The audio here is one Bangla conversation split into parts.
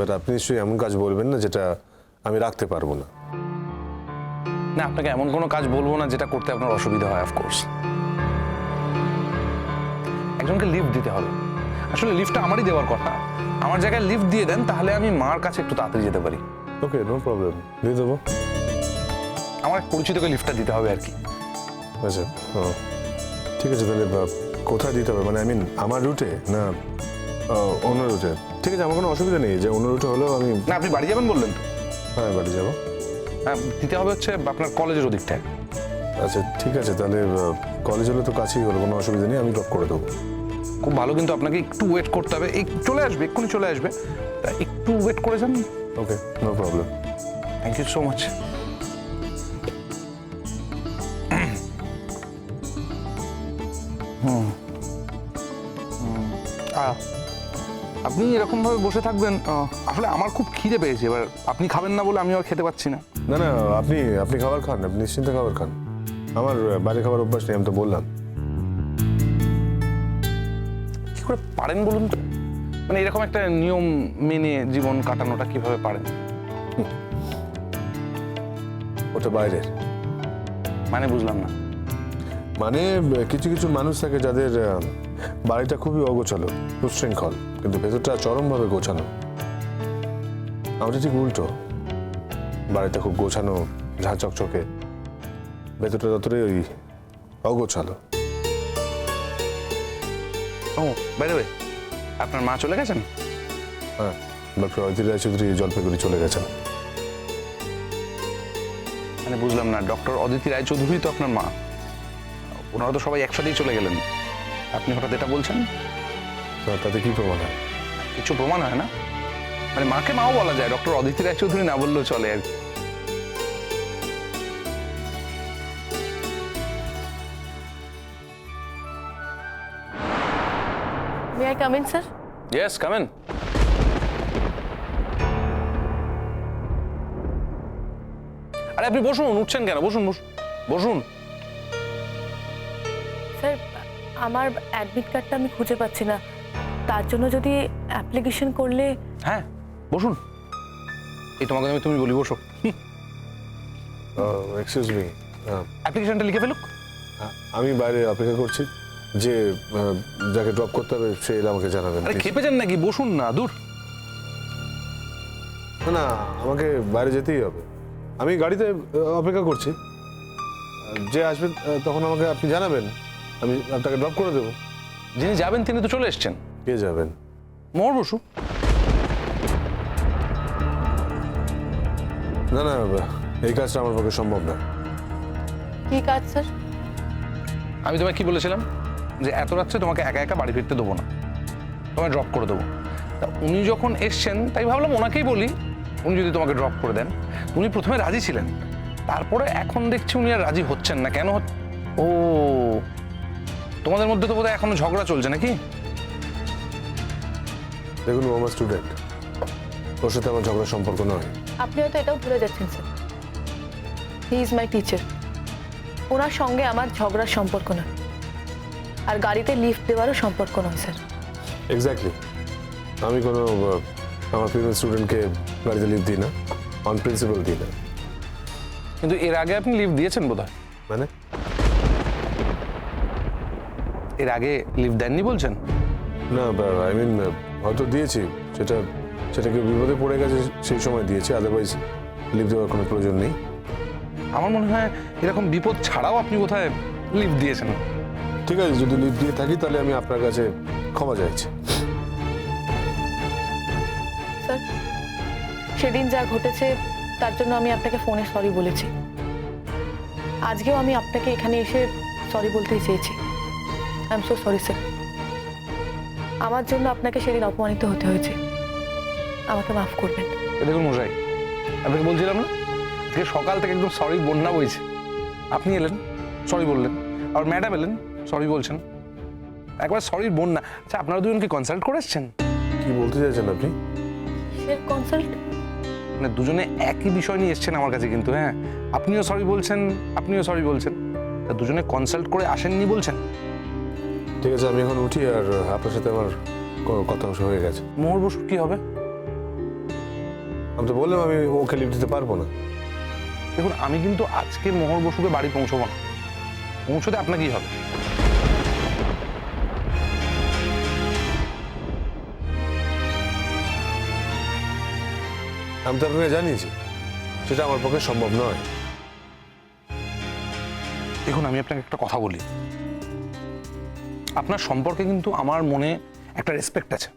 বাট আপনি নিশ্চয়ই এমন কাজ বলবেন না যেটা আমি রাখতে পারব না। না আপনাকে এমন কোনো কাজ বলব না যেটা করতে আপনার অসুবিধা হয় অফকোর্স একজনকে লিফট দিতে হবে। আসলে লিফটটা আমারই দেওয়ার কথা। আমার জায়গায় লিফট দিয়ে দেন তাহলে আমি মার কাছে একটু তাড়াতাড়ি যেতে পারি। ওকে নো প্রবলেম দিয়ে দেবো। আমার এক পরিচিতকে লিফটটা দিতে হবে আর কি। আচ্ছা ও। ঠিক আছে তাহলে কোথায় দিতে হবে? মানে আই মিন আমার রুটে না অন্য রুটে ঠিক আছে আমার কোনো অসুবিধা নেই। যে অন্য রুটে হলেও আমি না আপনি বাড়ি যাবেন বললেন তো? হ্যাঁ বাড়ি যাব। হ্যাঁ, দিতে হবে হচ্ছে আপনার কলেজের ওদিকটায়। আচ্ছা ঠিক আছে তাহলে কলেজ হলে তো কাছেই হলো কোনো অসুবিধা নেই আমি ড্রপ করে দেবো। খুব ভালো কিন্তু আপনাকে একটু ওয়েট করতে হবে। এই চলে আসবে এক্ষুনি চলে আসবে। তা একটু ওয়েট করে যান। Okay no problem thank you so much আপনি এরকম ভাবে বসে থাকবেন আহ, আসলে আমার খুব খিদে পেয়েছে এবার আপনি খাবেন না বলে আমি আর খেতে পাচ্ছি না। না না আপনি আপনি খাবার খান আপনি নিশ্চিন্তে খাবার খান। আমার আহ, বাইরে খাবার অভ্যাস নেই আমি তো বললাম। কি করে পারেন বলুন তো? মানে এরকম একটা নিয়ম মেনে জীবন কাটানোটা কীভাবে পারেন? ওটা বাইরের। মানে বুঝলাম না। মানে আহ, কিছু কিছু মানুষ থাকে যাদের আহ, বাড়িটা খুবই অগোছালো উচ্ছৃঙ্খল। কিন্তু ভেতরটা চরমভাবে গোছানো। আমাদের ঠিক উল্টো। বাড়িটা খুব গোছানো ঝাঁ চকচকে ভেতরটা ততটাই ওই অগোছালো। ও বাইরে আপনার মা চলে গেছেন? হ্যাঁ ডক্টর অদিতি রায়চৌধুরী জলপাইগুড়ি চলে গেছেন। মানে বুঝলাম না ডক্টর অদিতি রায়চৌধুরী তো আপনার মা। ওনারা তো সবাই একসাথেই চলে গেলেন। আপনি হঠাৎ এটা বলছেন? তাতে কি প্রমাণ হয়? কিছু প্রমাণ হয় না। মানে মাকে মাও বলা যায় ডক্টর অদিতি রায়চৌধুরী না বললেও চলে আর কি। May I come in sir yes come in আরে আপনি বসুন উঠছেন কেন? বসুন বসুন বসুন। স্যার আমার অ্যাডমিট কার্ডটা আমি খুঁজে পাচ্ছি না। তার জন্য যদি অ্যাপ্লিকেশন করলে হ্যাঁ বসুন। এই তোমাকে আমি তুমি বলি বসো। এক্সকিউজ মি অ্যাপ্লিকেশনটা লিখে ফেলুক। আমি বাইরে অপেক্ষা করছি যে যাকে ড্রপ করতে হবে সে এলে আমাকে জানাবেন আরে। খেপে যান নাকি? বসুন না দূর। না না আমাকে বাইরে যেতেই হবে। আমি গাড়িতে অপেক্ষা করছি। যে আসবে আহ, তখন আমাকে আপনি জানাবেন। আমি আপনাকে ড্রপ করে দেবো। যিনি যাবেন তিনি তো চলে এসছেন। কে যাবেন। মোর বসু। না না এই কাজটা আমার পক্ষে সম্ভব না। কি কাজ স্যার? আমি তোমায় কি বলেছিলাম? যে এত রাত্রে তোমাকে একা একা বাড়ি ফিরতে দেবো না। তোমায় ড্রপ করে দেবো। তা উনি যখন এসছেন তাই ভাবলাম ওনাকেই বলি। উনি যদি তোমাকে ড্রপ করে দেন। উনি প্রথমে রাজি ছিলেন। তারপরে এখন দেখছি উনি আর রাজি হচ্ছেন না। কেন ও তোমাদের মধ্যে তো বোধহয় এখনও ঝগড়া চলছে নাকি? দেখুন ও আমার স্টুডেন্ট ওর সাথে আমার ঝগড়ার সম্পর্ক নয়। আপনি হয়তো এটাও ভুলে যাচ্ছেন sir he is my teacher ওনার সঙ্গে আমার ঝগড়ার সম্পর্ক নয়। আর গাড়িতে লিফট দেওয়ারও সম্পর্ক নয় স্যার এক্স্যাক্টলি আমি কোনো আমার প্রিভিয়াস স্টুডেন্টকে গাড়িতে লিভ দিই না। অন প্রিন্সিপাল দিই না। কিন্তু এর আগে আপনি লিভ দিয়েছেন বোধহয়? মানে? এর আগে লিভ দেননি বলছেন? না আই মিন হয়তো দিয়েছি সেটা সেটা কেউ বিপদে পড়ে গেছে সেই সময় দিয়েছি আদারওয়াইজ লিভ দেওয়ার কোনো প্রয়োজন নেই। আমার মনে হয় এরকম বিপদ ছাড়াও আপনি কোথায় লিভ দিয়েছেন? ঠিক আছে যদি লিভ দিয়ে থাকি তাহলে আমি আপনার কাছে ক্ষমা চাইছি। স্যার সেদিন যা ঘটেছে তার জন্য আমি আপনাকে ফোনে সরি বলেছি। আজকেও আমি আপনাকে এখানে এসে সরি বলতেই চেয়েছি। I am so sorry sir আমার জন্য আপনাকে সেদিন অপমানিত হতে হয়েছে। আমাকে মাফ করবেন। দেখুন মশাই আপনাকে বলছিলাম না আজকে সকাল থেকে একদম সরি বন্যা বইছে। আপনি এলেন সরি বললেন আর ম্যাডাম এলেন সরি বলছেন। একবার সরির বন্যা আচ্ছা আপনারা দুজন কি কনসাল্ট করে এসছেন? কি বলতে চাইছেন আপনি? সে কনসাল্ট মানে দুজনে একই বিষয় নিয়ে এসছেন আমার কাছে কিন্তু হ্যাঁ। আপনিও সরি বলছেন আপনিও সরি বলছেন। তা দুজনে কনসাল্ট করে আসেননি বলছেন? ঠিক আছে আমি এখন উঠি আর আপনার সাথে আমার কথা হয়ে গেছে। মোহর বসুর কি হবে? আমি তো বললাম আমি ওকে লিভ দিতে পারব না। দেখুন আমি কিন্তু আজকে মোহর বসুকে বাড়ি পৌঁছবো না। পৌঁছতে আপনাকেই হবে। আমি তো আপনাকে জানিয়েছি সেটা আমার পক্ষে সম্ভব নয়। দেখুন আমি আপনাকে একটা কথা বলি। আপনার সম্পর্কে কিন্তু আমার মনে একটা রেসপেক্ট আছে।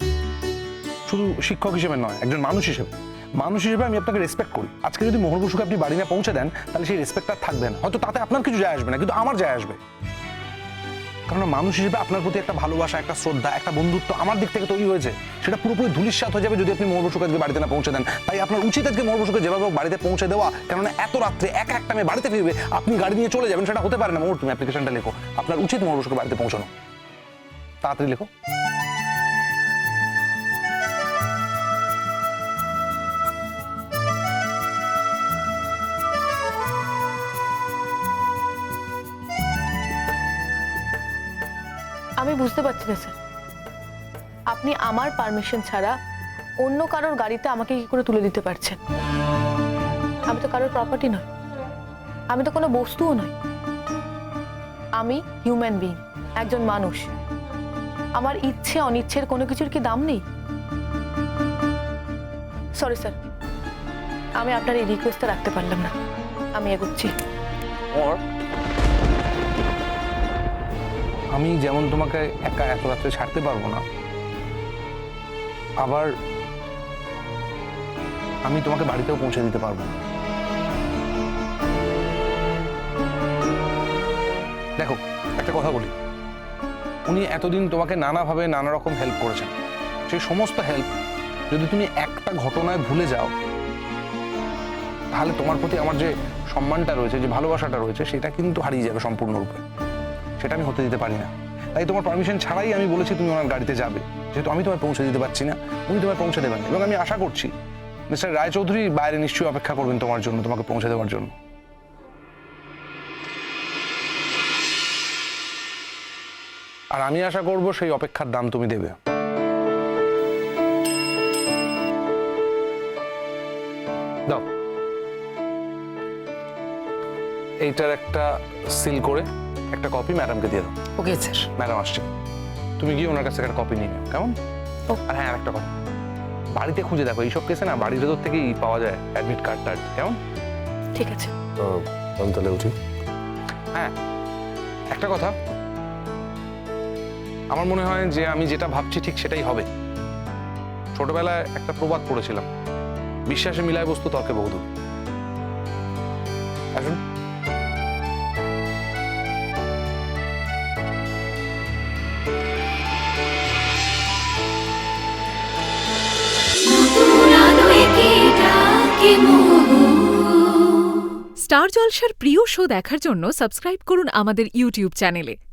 শুধু শিক্ষক হিসেবে নয়, একজন মানুষ হিসেবে। মানুষ হিসেবে আমি আপনাকে রেসপেক্ট করি। আজকে যদি মোহর বসুকে আপনি বাড়ি না পৌঁছে দেন, তাহলে সেই রেসপেক্ট আর থাকবে না। হয়তো তাতে আপনার কিছু যায় আসবে না, কিন্তু আমার যায় আসবে। কারণ মানুষ হিসেবে আপনার প্রতি একটা ভালোবাসা, একটা শ্রদ্ধা, একটা বন্ধুত্ব আমার দিক থেকে তৈরি হয়েছে। সেটা পুরোপুরি ধুলিস্বাত হয়ে যাবে যদি আপনি মোহর বসুকে আজকে বাড়িতে না পৌঁছে দেন। তাই আপনার উচিত আজকে মোহর বসুকে যেভাবে বাড়িতে পৌঁছে দেওয়া। কেননা এত রাত্রে এক একটা মেয়ে বাড়িতে ফিরবে, আপনি গাড়ি নিয়ে চলে যাবেন, সেটা হতে পারে না। মোহর তুমি অ্যাপ্লিকেশনটা লেখো। আপনার উচিত মোহর বসুকে বাড়িতে পৌঁছানো। তাড়াতাড়ি লেখো। আমি বুঝতে পারছি না, স্যার। আপনি আমার পারমিশন ছাড়া অন্য কারোর গাড়িতে আমাকে কি করে তুলে দিতে পারছেন? আমি তো কারোর প্রপার্টি নয়। আমি তো কোনো বস্তুও নয়। আমি হিউম্যান বিং একজন মানুষ। আমার ইচ্ছে, অনিচ্ছের কোনো কিছুর কি দাম নেই? সরি স্যার আমি আপনার এই রিকোয়েস্টটা রাখতে পারলাম না। আমি এগোচ্ছি। আমি যেমন তোমাকে একা এত রাত্রে ছাড়তে পারব না, আবার আমি তোমাকে বাড়িতেও পৌঁছে দিতে পারব না। দেখো, একটা কথা বলি। উনি এতদিন তোমাকে নানাভাবে নানা রকম হেল্প করেছেন। সেই সমস্ত হেল্প যদি তুমি একটা ঘটনায় ভুলে যাও, তাহলে তোমার প্রতি আমার যে সম্মানটা রয়েছে, যে ভালোবাসাটা রয়েছে, সেটা কিন্তু হারিয়ে যাবে সম্পূর্ণরূপে। সেটা আমি হতে দিতে পারি না। তাই তোমার পারমিশন ছাড়াই আমি বলেছি তুমি ওনার গাড়িতে যাবে। যেহেতু আমি তোমায় পৌঁছে দিতে পারছি না, উনি তোমায় পৌঁছে দেবেন এবং আমি আশা করছি, মিস্টার রায়চৌধুরী বাইরে নিশ্চয়ই অপেক্ষা করবেন তোমার জন্য, তোমাকে পৌঁছে দেওয়ার জন্য। আর আমি আশা করব সেই অপেক্ষার দাম তুমি দেবে। দাও। এইটার একটা সিল করে একটা কপি ম্যাডামকে দিয়ে দাও। Okay sir. ম্যাডাম আসছে। তুমি গিয়ে ওনার কাছ থেকে একটা কপি নিয়ে নিও কেমন? ও। আর হ্যাঁ একটা কথা বাড়িতে খুঁজে দেখো এইসব কেসে না বাড়ির ভেতর থেকেই পাওয়া যায় অ্যাডমিট কার্ড টার্ড কেমন? ঠিক আছে। আমি তাহলে উঠি। হ্যাঁ। একটা কথা আমার মনে হয় যে আমি যেটা ভাবছি ঠিক সেটাই হবে। ছোটবেলায় একটা প্রবাদ পড়েছিলাম। বিশ্বাসে মিলায় বস্তু তর্কে বহুদূর। আসুন স্টার জলসার প্রিয় শো দেখার জন্য সাবস্ক্রাইব করুন আমাদের ইউটিউব চ্যানেলে।